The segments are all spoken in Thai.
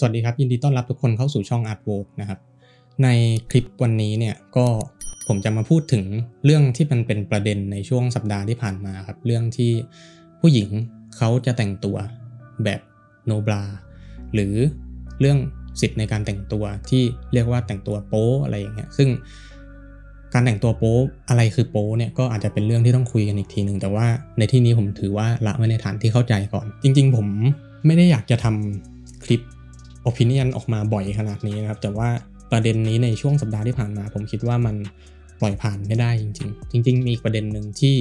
สวัสดีครับ ยินดีต้อนรับทุกคนเข้าสู่ช่อง Art w o r k นะครับ ในคลิปวันนี้เนี่ยก็ผมจะมาพูดถึงเรื่องที่มันเป็นประเด็นในช่วงสัปดาห์ที่ผ่านมาครับ เรื่องที่ผู้หญิงเขาจะแต่งตัวแบบโนบราหรือเรื่องสิทธิ์ในการแต่งตัวที่เรียกว่าแต่งตัวโป๊อะไรอย่างเงี้ยซึ่งการแต่งตัวโป๊อะไรคือโป๊เนี่ยก็อาจจะเป็นเรื่องที่ต้องคุยกันอีกทีหนึ่งแต่ว่าในที่นี้ผมถือว่าละไว้ในฐานที่เข้าใจก่อน จริง ๆ ผมไม่ได้อยากจะทำคลิป opinion ออกมาบ่อยขนาดนี้นะครับ แต่ว่าประเด็นนี้ในช่วงสัปดาห์ที่ผ่านมา ผมคิดว่ามันปล่อยผ่านไม่ได้จริง ๆ จริง ๆ มีอีกประเด็นหนึ่งที่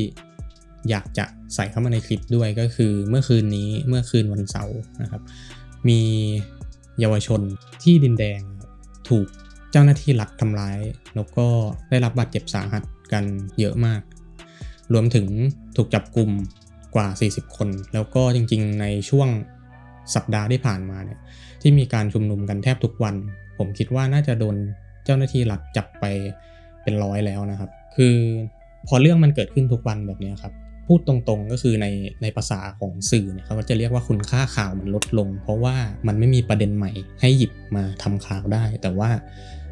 อยากจะใส่เข้ามาในคลิปด้วยก็คือเมื่อคืนนี้เมื่อคืนวันเสาร์นะครับ มีเยาวชนที่ดินแดงถูกเจ้าหน้าที่รัฐทำร้าย แล้วก็ได้รับบาดเจ็บสาหัสกันเยอะมาก รวมถึงถูกจับกลุ่มกว่า 40 คน แล้วก็จริง ๆ ในช่วงสัปดาห์ที่ผ่านมาเนี่ย ที่มีการชุมนุมกันแทบทุกวัน ผมคิดว่าน่าจะโดนเจ้าหน้าที่รัฐจับไปเป็นร้อยแล้วนะครับ คือพอเรื่องมันเกิดขึ้นทุกวันแบบนี้ครับพูดตรงๆก็คือในในภาษาของสื่อเนี่ยเขาก็จะเรียกว่าคุณค่าข่าวมันลดลง เพราะว่ามันไม่มีประเด็นใหม่ให้หยิบมาทำข่าวได้ แต่ว่า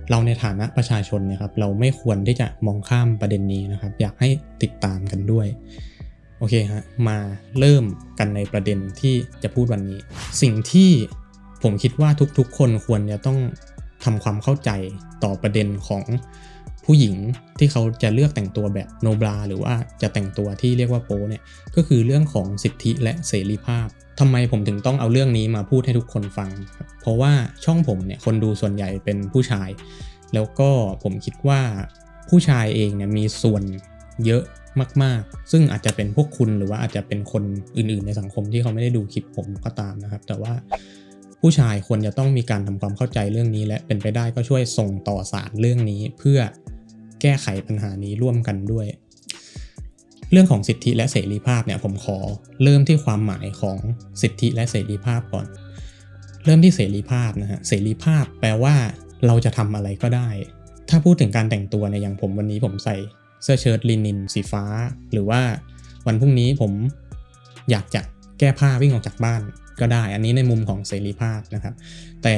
เราในฐานะประชาชนเนี่ยครับเราไม่ควรที่จะมองข้ามประเด็นนี้นะครับ อยากให้ติดตามกันด้วยโอเคฮะมาเริ่มกันในประเด็นที่จะพูดวันนี้ สิ่งที่ ผมคิดว่าทุกๆ คนควรจะต้องทำความเข้าใจต่อประเด็นของผู้หญิงที่เขาจะเลือกแต่งตัวแบบโนบราหรือว่าจะแต่งตัวที่เรียกว่าโป๊เนี่ยก็คือเรื่องของสิทธิและเสรีภาพทำไมผมถึงต้องเอาเรื่องนี้มาพูดให้ทุกคนฟัง เพราะว่าช่องผมเนี่ยคนดูส่วนใหญ่เป็นผู้ชาย แล้วก็ผมคิดว่าผู้ชายเองเนี่ยมีส่วนเยอะมาก ๆ ซึ่งอาจจะเป็นพวกคุณหรือว่าอาจจะเป็นคนอื่น ๆ ในสังคมที่เขาไม่ได้ดูคลิปผมก็ตามนะครับ แต่ว่า ผู้ชายควรจะต้องมีการทำความเข้าใจเรื่องนี้ และเป็นไปได้ก็ช่วยส่งต่อสารเรื่องนี้ เพื่อแก้ไขปัญหานี้ร่วมกันด้วย เรื่องของสิทธิและเสรีภาพเนี่ยผมขอเริ่มที่ความหมายของสิทธิและเสรีภาพก่อน เริ่มที่เสรีภาพนะฮะเสรีภาพแปลว่าเราจะทำอะไรก็ได้ ถ้าพูดถึงการแต่งตัวเนี่ยอย่างผมวันนี้ผมใส่เสื้อเชิ้ตลินิน สีฟ้า หรือว่าวันพรุ่งนี้ผมอยากจะแก้ผ้าวิ่งออกจากบ้าน ก็ได้ อันนี้ในมุมของเสรีภาพนะครับ แต่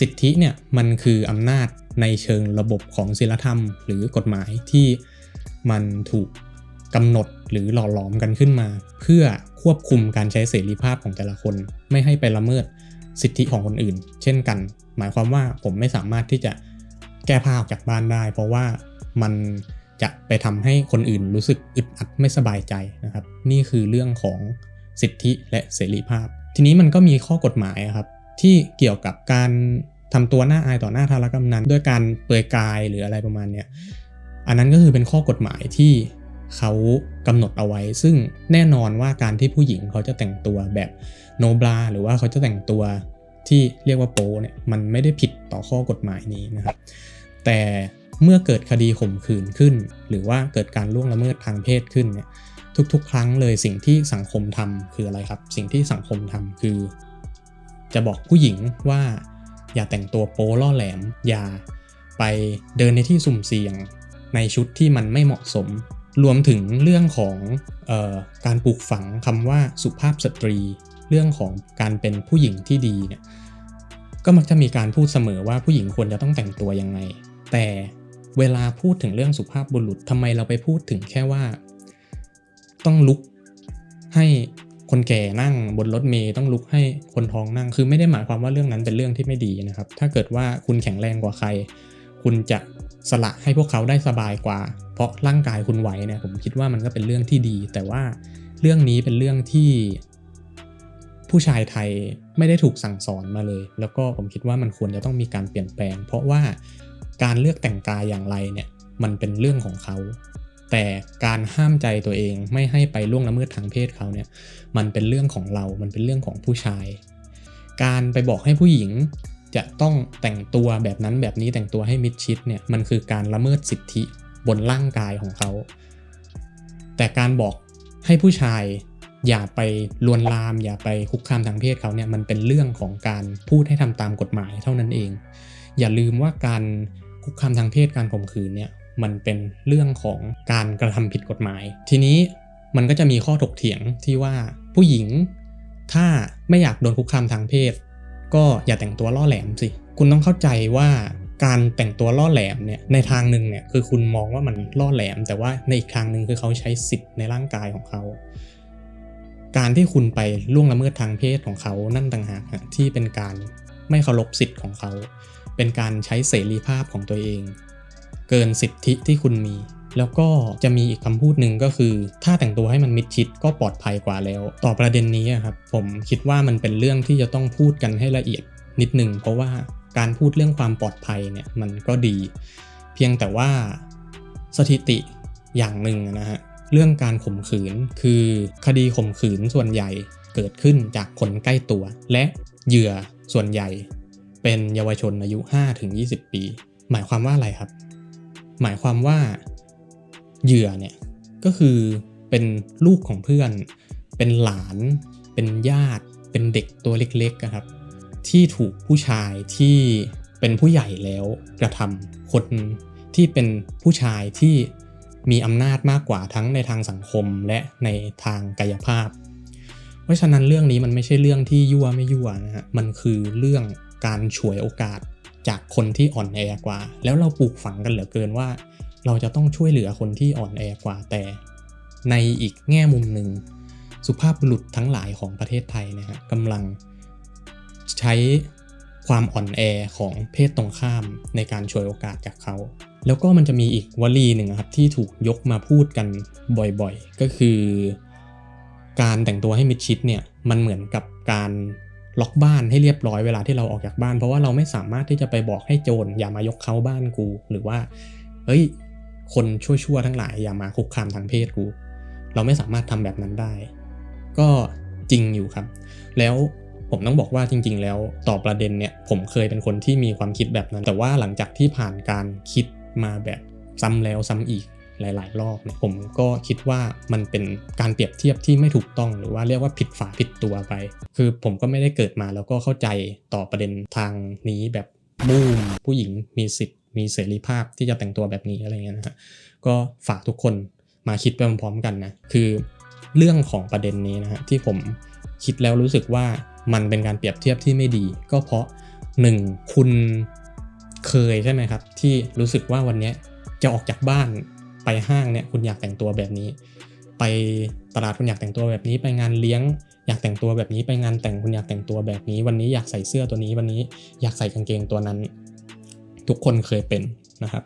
สิทธิเนี่ยมันคืออำนาจในเชิงระบบของศีลธรรม หรือกฎหมายที่มันถูกกำหนดหรือหล่อหลอมกันขึ้นมา เพื่อควบคุมการใช้เสรีภาพของแต่ละคน ไม่ให้ไปละเมิดสิทธิของคนอื่น เช่นกัน หมายความว่าผมไม่สามารถที่จะแก้ผ้าออกจากบ้านได้ เพราะว่ามันจะไปทำให้คนอื่นรู้สึกอึดอัดไม่สบายใจนะครับ นี่คือเรื่องของสิทธิและเสรีภาพ ทีนี้มันก็มีข้อกฎหมายครับที่เกี่ยวกับการทำตัวหน้าอายต่อหน้าธารกำนันด้วยการเปลือยกายหรืออะไรประมาณเนี้ยอันนั้นก็คือเป็นข้อกฎหมายที่เขากำหนดเอาไว้ ซึ่งแน่นอนว่าการที่ผู้หญิงเขาจะแต่งตัวแบบโนบราหรือว่าเขาจะแต่งตัวที่เรียกว่าโป๊เนี่ยมันไม่ได้ผิดต่อข้อกฎหมายนี้นะครับ แต่เมื่อเกิดคดีข่มขืนขึ้น หรือว่าเกิดการล่วงละเมิดทางเพศขึ้นเนี่ย ทุกๆ ครั้งเลยสิ่งที่สังคมทำคืออะไรครับ สิ่งที่สังคมทำคือ จะบอกผู้หญิงว่าอย่าแต่งตัวโป๊ล่อแหลม อย่าไปเดินในที่สุ่มเสี่ยงในชุดที่มันไม่เหมาะสม รวมถึงเรื่องของออการปลูกฝังคำว่าสุภาพสตรี เรื่องของการเป็นผู้หญิงที่ดีเนี่ยก็มักจะมีการพูดเสมอว่าผู้หญิงควรจะต้องแต่งตัวยังไง แต่เวลาพูดถึงเรื่องสุภาพบุรุษทำไมเราไปพูดถึงแค่ว่า ต้องลุกให้คนแก่นั่งบนรถเมย์ต้องลุกให้คนท้องนั่ง คือไม่ได้หมายความว่าเรื่องนั้นเป็นเรื่องที่ไม่ดีนะครับ ถ้าเกิดว่าคุณแข็งแรงกว่าใคร คุณจะสละให้พวกเขาได้สบายกว่า เพราะร่างกายคุณไหวเนี่ยผมคิดว่ามันก็เป็นเรื่องที่ดี แต่ว่าเรื่องนี้เป็นเรื่องที่ ผู้ชายไทยไม่ได้ถูกสั่งสอนมาเลย แล้วก็ผมคิดว่ามันควรจะต้องมีการเปลี่ยนแปลง เพราะว่าการเลือกแต่งกายอย่างไรเนี่ยมันเป็นเรื่องของเขา แต่การห้ามใจตัวเองไม่ให้ไปล่วงละเมิดทางเพศเขาเนี่ยมันเป็นเรื่องของเรา มันเป็นเรื่องของผู้ชาย การไปบอกให้ผู้หญิงจะต้องแต่งตัวแบบนั้นแบบนี้แต่งตัวให้มิดชิดเนี่ยมันคือการละเมิดสิทธิบนร่างกายของเขา แต่การบอกให้ผู้ชายอย่าไปลวนลาม อย่าไปคุกคามทางเพศเขาเนี่ยมันเป็นเรื่องของการพูดให้ทำตามกฎหมายเท่านั้นเอง อย่าลืมว่าการคุกคามทางเพศการข่มขืนเนี่ย มันเป็นเรื่องของการกระทำผิดกฎหมาย ทีนี้มันก็จะมีข้อถกเถียงที่ว่าผู้หญิง ถ้าไม่อยากโดนคุกคามทางเพศ ก็อย่าแต่งตัวล่อแหลมสิ คุณต้องเข้าใจว่าการแต่งตัวล่อแหลมเนี่ยในทางหนึ่งเนี่ยคือคุณมองว่ามันล่อแหลม แต่ว่าในอีกทางหนึ่งคือเขาใช้สิทธิ์ในร่างกายของเขา การที่คุณไปล่วงละเมิดทางเพศของเขานั่นต่างหากที่เป็นการไม่เคารพสิทธิ์ของเขา เป็นการใช้เสรีภาพของตัวเอง เกินสิทธิที่คุณมี แล้วก็จะมีอีกคำพูดหนึ่งก็คือ ถ้าแต่งตัวให้มันมิดชิดก็ปลอดภัยกว่าแล้ว ต่อประเด็นนี้ครับผมคิดว่ามันเป็นเรื่องที่จะต้องพูดกันให้ละเอียดนิดหนึ่งเพราะว่าการพูดเรื่องความปลอดภัยเนี่ยมันก็ดี เพียงแต่ว่าสถิติอย่างหนึ่งนะฮะเรื่องการข่มขืนคือคดีข่มขืนส่วนใหญ่เกิดขึ้นจากคนใกล้ตัว และเหยื่อส่วนใหญ่ เป็นเยาวชนอายุ 5-20 ปี หมายความว่าอะไรครับ หมายความว่าเหยื่อเนี่ยก็คือเป็นลูกของเพื่อน เป็นหลาน เป็นญาติ เป็นเด็กตัวเล็กๆนะครับ ที่ถูกผู้ชายที่เป็นผู้ใหญ่แล้วกระทำคนที่เป็นผู้ชายที่มีอำนาจมากกว่าทั้งในทางสังคมและในทางกายภาพ เพราะฉะนั้นเรื่องนี้มันไม่ใช่เรื่องที่ยั่วไม่ยั่วนะฮะ มันคือเรื่องการฉวยโอกาส จากคนที่อ่อนแอกว่า แล้วเราปลูกฝังกันเหลือเกินว่า เราจะต้องช่วยเหลือคนที่อ่อนแอกว่าแต่ ในอีกแง่มุมหนึ่ง สุภาพบุรุษทั้งหลายของประเทศไทยนะฮะกำลังใช้ความอ่อนแอของเพศตรงข้ามในการฉวยโอกาสจากเขา แล้วก็มันจะมีอีกวลีหนึ่งครับที่ถูกยกมาพูดกันบ่อยๆ ก็คือ การแต่งตัวให้มิดชิดเนี่ยมันเหมือนกับการ ล็อกบ้านให้เรียบร้อยเวลาที่เราออกจากบ้าน เพราะว่าเราไม่สามารถที่จะไปบอกให้โจรอย่ามายกเขาบ้านกู หรือว่าเฮ้ย คนชั่วๆทั้งหลายอย่ามาคุกคามทางเพศกู เราไม่สามารถทำแบบนั้นได้ ก็จริงอยู่ครับ แล้วผมต้องบอกว่าจริง ๆ แล้วต่อประเด็นเนี่ยผมเคยเป็นคนที่มีความคิดแบบนั้น แต่ว่าหลังจากที่ผ่านการคิดมาแบบซ้ำแล้วซ้ำอีก หลาย ๆ รอบเนี่ยผมก็คิดว่ามันเป็นการเปรียบเทียบที่ไม่ถูกต้อง หรือว่าเรียกว่าผิดฝาผิดตัวไป คือผมก็ไม่ได้เกิดมาแล้วก็เข้าใจต่อประเด็นทางนี้แบบบูมผู้หญิงมีสิทธิ์ มีเสรีภาพที่จะแต่งตัวแบบนี้อะไรเงี้ยนะฮะก็ฝากทุกคนมาคิดไปพร้อมๆกันนะคือเรื่องของประเด็นนี้นะฮะที่ผมคิดแล้วรู้สึกว่ามันเป็นการเปรียบเทียบที่ไม่ดี ก็เพราะ 1. คุณเคยใช่ไหมครับ ที่รู้สึกว่าวันนี้จะออกจากบ้าน ไปห้างเนี่ยคุณอยากแต่งตัวแบบนี้ ไปตลาดคุณอยากแต่งตัวแบบนี้ ไปงานเลี้ยง อยากแต่งตัวแบบนี้ ไปงานแต่งคุณอยากแต่งตัวแบบนี้ วันนี้อยากใส่เสื้อตัวนี้ วันนี้อยากใส่กางเกงตัวนั้น ทุกคนเคยเป็นนะครับ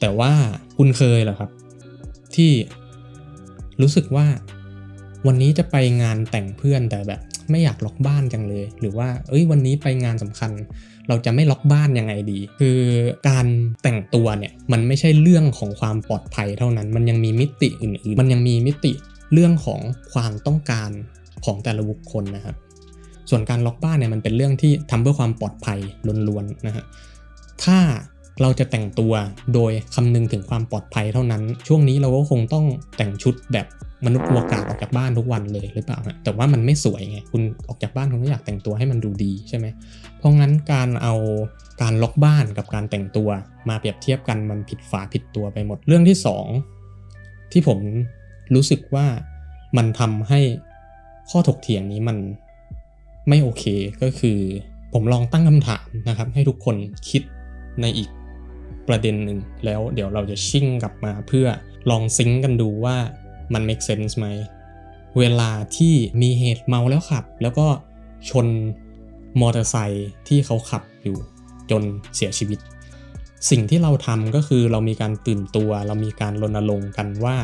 แต่ว่าคุณเคยเหรอครับ ที่รู้สึกว่าวันนี้จะไปงานแต่งเพื่อนแต่แบบ ไม่อยากล็อกบ้านจังเลย หรือว่า เอ้ยวันนี้ไปงานสำคัญ เราจะไม่ล็อกบ้านยังไงดี คือการแต่งตัวเนี่ยมันไม่ใช่เรื่องของความปลอดภัยเท่านั้น มันยังมีมิติอื่นๆ มันยังมีมิติเรื่องของความต้องการของแต่ละบุคคลนะครับ ส่วนการล็อกบ้านเนี่ยมันเป็นเรื่องที่ทำเพื่อความปลอดภัยล้วนๆนะฮะถ้าเราจะแต่งตัวโดยคำนึงถึงความปลอดภัยเท่านั้น ช่วงนี้เราก็คงต้องแต่งชุดแบบ มนุษย์อวกาศออกจากบ้านทุกวันเลยหรือเปล่าแต่ว่ามันไม่สวยไงคุณออกจากบ้านคุณก็อยากแต่งตัวให้มันดูดีใช่ไหมเพราะงั้นการเอาการล็อกบ้านกับการแต่งตัวมาเปรียบเทียบกันมันผิดฝาผิดตัวไปหมดเรื่องที่ 2 ที่ผมรู้สึกว่ามันทำให้ข้อถกเถียงนี้มันไม่โอเคก็คือผมลองตั้งคำถามนะครับ ให้ทุกคนคิดในอีกประเด็นหนึ่งแล้วเดี๋ยวเราจะชิ่งกลับมาเพื่อลองซิงกันดูว่า มัน make sense ไหม เวลาที่มีเหตุเมาแล้วขับ แล้วก็ชนมอเตอร์ไซค์ที่เขาขับอยู่จนเสียชีวิต สิ่งที่เราทำก็คือเรามีการตื่นตัว เรามีการรณรงค์กันว่า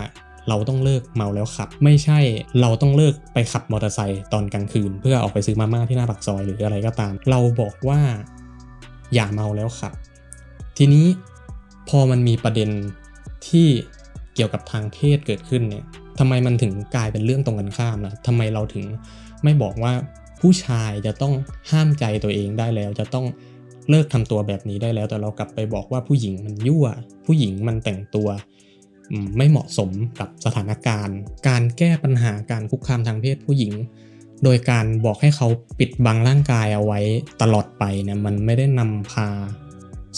เราต้องเลิกเมาแล้วขับ ไม่ใช่เราต้องเลิกไปขับมอเตอร์ไซค์ตอนกลางคืน เพื่อออกไปซื้อมาม่าที่หน้าปากซอยหรืออะไรก็ตาม เราบอกว่าอย่าเมาแล้วขับ ทีนี้พอมันมีประเด็นที่ เกี่ยวกับทางเพศเกิดขึ้นเนี่ยทำไมมันถึงกลายเป็นเรื่องตรงกันข้ามล่ะทำไมเราถึงไม่บอกว่าผู้ชายจะต้องห้ามใจตัวเองได้แล้ว จะต้องเลิกทำตัวแบบนี้ได้แล้ว แต่เรากลับไปบอกว่าผู้หญิงมันยั่ว ผู้หญิงมันแต่งตัวไม่เหมาะสมกับสถานการณ์ การแก้ปัญหาการคุกคามทางเพศผู้หญิง โดยการบอกให้เขาปิดบังร่างกายเอาไว้ตลอดไปเนี่ยมันไม่ได้นำพา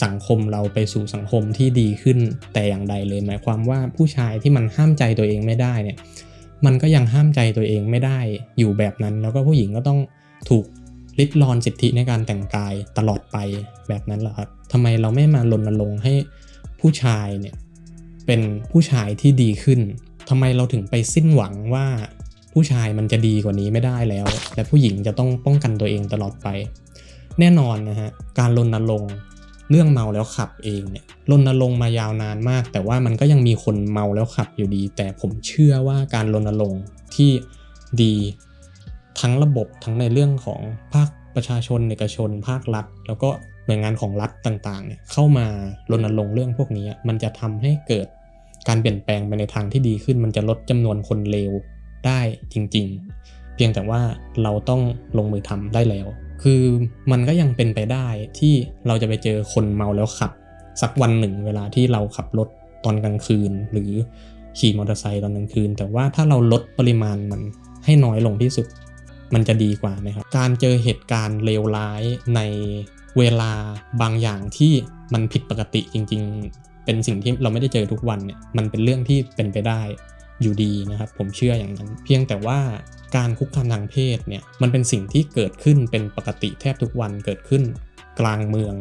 สังคมเราไปสู่สังคมที่ดีขึ้น แต่อย่างใดเลย หมายความว่าผู้ชายที่มันห้ามใจตัวเองไม่ได้เนี่ยมันก็ยังห้ามใจตัวเองไม่ได้อยู่แบบนั้น แล้วก็ผู้หญิงก็ต้องถูกริดรอนสิทธิในการแต่งกายตลอดไปแบบนั้นเหรอครับทำไมเราไม่มารณรงค์ให้ผู้ชายเนี่ยเป็นผู้ชายที่ดีขึ้นทำไมเราถึงไปสิ้นหวังว่าผู้ชายมันจะดีกว่านี้ไม่ได้แล้ว และผู้หญิงจะต้องป้องกันตัวเองตลอดไป แน่นอนนะฮะการรณรงค์ เรื่องเมาแล้วขับเองเนี่ยรณรงค์มายาวนานมาก แต่ว่ามันก็ยังมีคนเมาแล้วขับอยู่ดี แต่ผมเชื่อว่าการรณรงค์ที่ดีทั้งระบบทั้งในเรื่องของภาคประชาชนเอกชน ภาครัฐ แล้วก็หน่วยงานของรัฐต่างๆเนี่ยเข้ามารณรงค์เรื่องพวกนี้ มันจะทำให้เกิดการเปลี่ยนแปลงไปในทางที่ดีขึ้น มันจะลดจำนวนคนเลวได้จริง ๆ เพียงแต่ว่าเราต้องลงมือทำได้แล้ว คือมันก็ยังเป็นไปได้ที่เราจะไปเจอคนเมาแล้วขับ สักวันหนึ่ง เวลาที่เราขับรถตอนกลางคืน หรือขี่มอเตอร์ไซค์ตอนกลางคืน แต่ว่าถ้าเราลดปริมาณมันให้น้อยลงที่สุด มันจะดีกว่านะครับ การเจอเหตุการณ์เลวร้ายในเวลาบางอย่างที่มันผิดปกติจริง ๆ เป็นสิ่งที่เราไม่ได้เจอทุกวันเนี่ยมันเป็นเรื่องที่เป็นไปได้อยู่ดีนะครับ ผมเชื่ออย่างนั้น เพียงแต่ว่า การคุกคามทางเพศเนี่ยมันเป็นสิ่งที่เกิดขึ้นเป็นปกติแทบทุกวันเกิดขึ้น กลางเมือง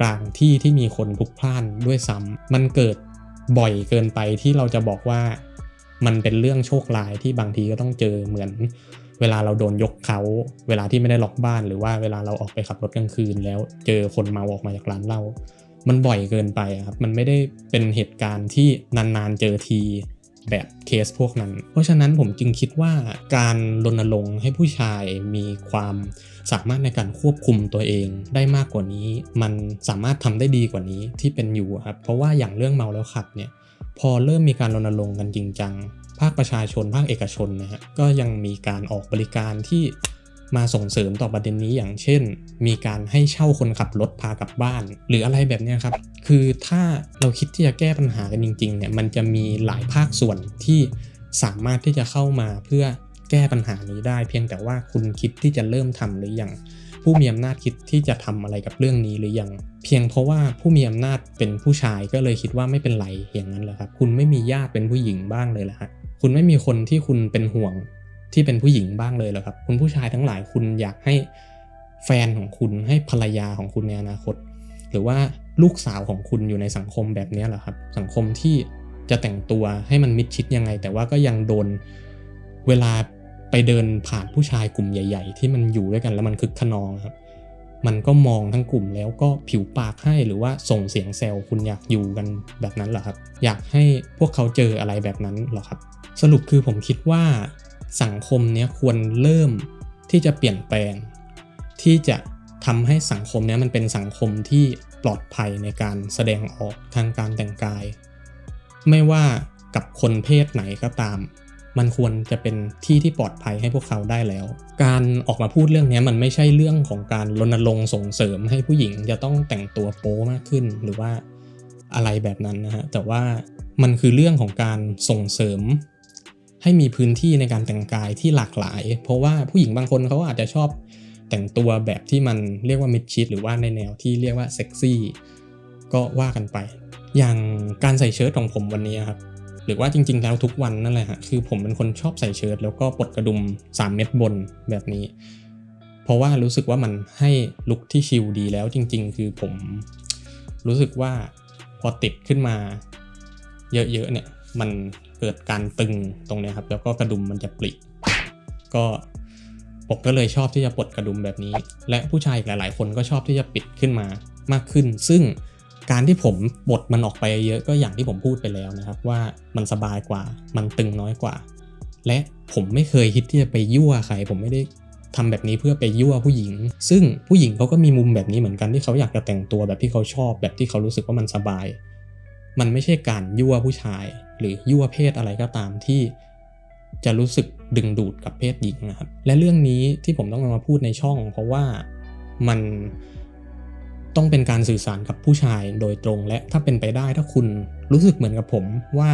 กลางที่ที่มีคนพลุกพล่านด้วยซ้ำมันเกิดบ่อยเกินไปที่เราจะบอกว่ามันเป็นเรื่องโชคร้ายที่บางทีก็ต้องเจอเหมือน เวลาเราโดนยกเขา เวลาที่ไม่ได้ล็อกบ้านหรือว่าเวลาเราออกไปขับรถกลางคืน แล้วเจอคนเมาออกมาจากร้านเหล้ามันบ่อยเกินไปครับ มันไม่ได้เป็นเหตุการณ์ที่นานๆเจอที แบบเคสพวกนั้น เพราะฉะนั้นผมจึงคิดว่าการรณรงค์ให้ผู้ชายมีความสามารถในการควบคุมตัวเองได้มากกว่านี้ มันสามารถทำได้ดีกว่านี้ที่เป็นอยู่ครับ เพราะว่าอย่างเรื่องเมาแล้วขับเนี่ยพอเริ่มมีการรณรงค์กันจริงจังภาคประชาชนภาคเอกชนนะฮะก็ยังมีการออกบริการที่ มาส่งเสริมต่อประเด็นนี้อย่างเช่น มีการให้เช่าคนขับรถพากลับบ้าน หรืออะไรแบบนี้ครับ คือถ้าเราคิดที่จะแก้ปัญหากันจริงๆเนี่ยมันจะมีหลายภาคส่วนที่สามารถที่จะเข้ามาเพื่อแก้ปัญหานี้ได้ เพียงแต่ว่าคุณคิดที่จะเริ่มทำหรือยังผู้มีอำนาจคิดที่จะทำอะไรกับเรื่องนี้หรือยัง เพียงเพราะว่าผู้มีอำนาจเป็นผู้ชายก็เลยคิดว่าไม่เป็นไรอย่างนั้นแหละครับ คุณไม่มีญาติเป็นผู้หญิงบ้างเลยเหรอฮะคุณไม่มีคนที่คุณเป็นห่วง ที่เป็นผู้หญิงบ้างเลยเหรอครับ คุณผู้ชายทั้งหลายคุณอยากให้แฟนของคุณให้ภรรยาของคุณในอนาคต หรือว่าลูกสาวของคุณอยู่ในสังคมแบบนี้เหรอครับ สังคมที่จะแต่งตัวให้มันมิดชิดยังไง แต่ว่าก็ยังโดนเวลาไปเดินผ่านผู้ชายกลุ่มใหญ่ ๆ ที่มันอยู่ด้วยกันแล้วมันคึกขนองครับ มันก็มองทั้งกลุ่มแล้วก็ผิวปากให้หรือว่าส่งเสียงแซวคุณอยากอยู่กันแบบนั้นเหรอครับ อยากให้พวกเขาเจออะไรแบบนั้นเหรอครับ สรุปคือผมคิดว่า สังคมนี้ควรเริ่มที่จะเปลี่ยนแปลง ที่จะทำให้สังคมนี้มันเป็นสังคมที่ปลอดภัยในการแสดงออกทางการแต่งกาย ไม่ว่ากับคนเพศไหนก็ตาม มันควรจะเป็นที่ที่ปลอดภัยให้พวกเขาได้แล้ว การออกมาพูดเรื่องนี้มันไม่ใช่เรื่องของการรณรงค์ส่งเสริมให้ผู้หญิงจะต้องแต่งตัวโป๊มากขึ้นหรือว่าอะไรแบบนั้นนะฮะ แต่ว่ามันคือเรื่องของการส่งเสริม ให้มีพื้นที่ในการแต่งกายที่หลากหลาย เพราะว่าผู้หญิงบางคนเขาอาจจะชอบแต่งตัวแบบที่มันเรียกว่ามิดชิดหรือว่าในแนวที่เรียกว่าเซ็กซี่ก็ว่ากันไป อย่างการใส่เชิ้ตของผมวันนี้ครับหรือว่าจริง ๆ แล้วทุกวันนั่นแหละฮะคือผมเป็นคนชอบใส่เชิ้ตแล้วก็ปลดกระดุม 3 เม็ดบนแบบนี้ เพราะว่ารู้สึกว่ามันให้ลุคที่ชิลดีแล้วจริง ๆ คือผมรู้สึกว่าพอติดขึ้นมาเยอะๆเนี่ย มันเกิดการตึงตรงนี้ครับ แล้วก็กระดุมมันจะปลิก็ผมก็เลยชอบที่จะปลดกระดุมแบบนี้ และผู้ชายอีกหลาย ๆ คนก็ชอบที่จะปิดขึ้นมามากขึ้น ซึ่งการที่ผมปลดมันออกไปเยอะก็อย่างที่ผมพูดไปแล้วนะครับ ว่ามันสบายกว่ามันตึงน้อยกว่า และผมไม่เคยคิดที่จะไปยั่วใครผมไม่ได้ทำแบบนี้เพื่อไปยั่วผู้หญิง ซึ่งผู้หญิงเขาก็มีมุมแบบนี้เหมือนกันที่เขาอยากจะแต่งตัวแบบที่เขาชอบแบบที่เขารู้สึกว่ามันสบาย มันไม่ใช่การยั่วผู้ชาย หรือยั่วเพศอะไรก็ตามที่จะรู้สึกดึงดูดกับเพศหญิงนะครับ และเรื่องนี้ที่ผมต้องมาพูดในช่อง เพราะว่ามันต้องเป็นการสื่อสารกับผู้ชายโดยตรง และถ้าเป็นไปได้ถ้าคุณรู้สึกเหมือนกับผมว่า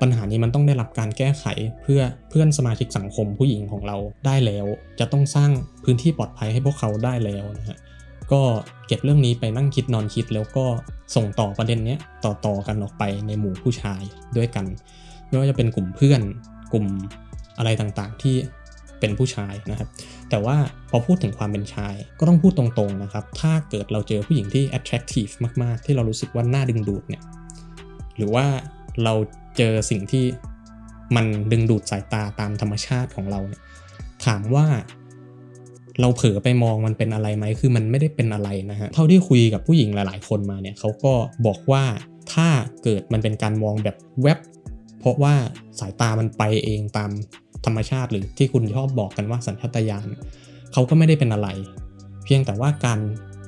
ปัญหานี้มันต้องได้รับการแก้ไขเพื่อเพื่อนสมาชิกสังคมผู้หญิงของเราได้แล้ว จะต้องสร้างพื้นที่ปลอดภัยให้พวกเขาได้แล้วนะฮะ ก็เก็บเรื่องนี้ไปนั่งคิดนอนคิดแล้วก็ส่งต่อประเด็นนี้ต่อๆกันออกไปในหมู่ผู้ชายด้วยกันไม่ว่าจะเป็นกลุ่มเพื่อนกลุ่มอะไรต่างๆที่เป็นผู้ชายนะครับ แต่ว่าพอพูดถึงความเป็นชายก็ต้องพูดตรงๆนะครับ ถ้าเกิดเราเจอผู้หญิงที่ attractive มากๆ ที่เรารู้สึกว่าน่าดึงดูดเนี่ย หรือว่าเราเจอสิ่งที่มันดึงดูดสายตาตามธรรมชาติของเราเนี่ย ถามว่า เราเผลอไปมองมันเป็นอะไรไหมคือมันไม่ได้เป็นอะไรนะฮะเท่าที่คุยกับผู้หญิงหลาย ๆ คนมาเนี่ยเขาก็บอกว่าถ้าเกิดมันเป็นการมองแบบแวบเพราะว่าสายตามันไปเองตามธรรมชาติหรือที่คุณชอบบอกกันว่าสัญชาตญาณเขาก็ไม่ได้เป็นอะไร เพียงแต่ว่าการ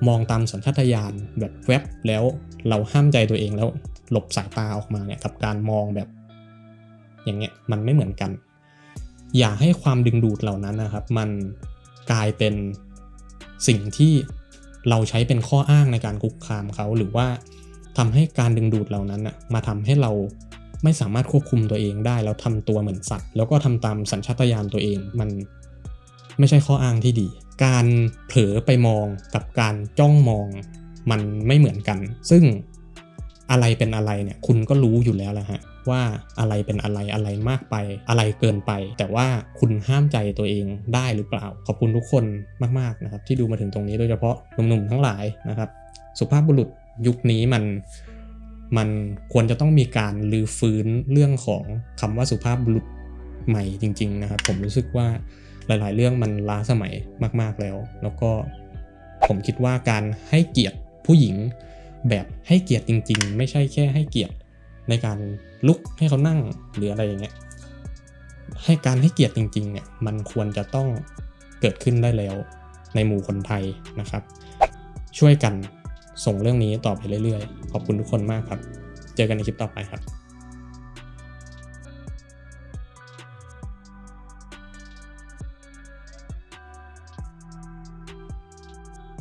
มองตามสัญชาตญาณแบบแวบแล้วเราห้ามใจตัวเองแล้วหลบสายตาออกมาเนี่ยกับการมองแบบ อย่างเงี้ยมันไม่เหมือนกัน อย่าให้ความดึงดูดเหล่านั้นนะครับ มัน กลายเป็นสิ่งที่เราใช้เป็นข้ออ้างในการคุกคามเขา หรือว่าทำให้การดึงดูดเหล่านั้นมาทำให้เราไม่สามารถควบคุมตัวเองได้ แล้วทำตัวเหมือนสัตว์ แล้วก็ทำตามสัญชาตญาณตัวเองมันไม่ใช่ข้ออ้างที่ดี การเผลอไปมองกับการจ้องมองมันไม่เหมือนกัน ซึ่งอะไรเป็นอะไรเนี่ยคุณก็รู้อยู่แล้วแหละฮะ ว่าอะไรเป็นอะไรอะไรมากไป อะไรเกินไป แต่ว่าคุณห้ามใจตัวเองได้หรือเปล่า ขอบคุณทุกคนมากๆนะครับที่ดูมาถึงตรงนี้โดยเฉพาะหนุ่มๆทั้งหลายนะครับ สุภาพบุรุษยุคนี้มันมันควรจะต้องมีการลือฟื้นเรื่องของคำว่าสุภาพบุรุษใหม่จริง ๆ นะครับ ผมรู้สึกว่าหลาย ๆ เรื่องมันล้าสมัยมาก ๆแล้ว แล้วก็ผมคิดว่าการให้เกียรติผู้หญิงแบบให้เกียรติจริง ๆ ไม่ใช่แค่ให้เกียรติ ในการลุกให้เขานั่งหรืออะไรอย่างเงี้ยให้การให้เกียรติจริงๆเนี่ยมันควรจะต้องเกิดขึ้นได้แล้วในหมู่คนไทยนะครับ ช่วยกันส่งเรื่องนี้ต่อไปเรื่อยๆ ขอบคุณทุกคนมากครับ เจอกันในคลิปต่อไปครับ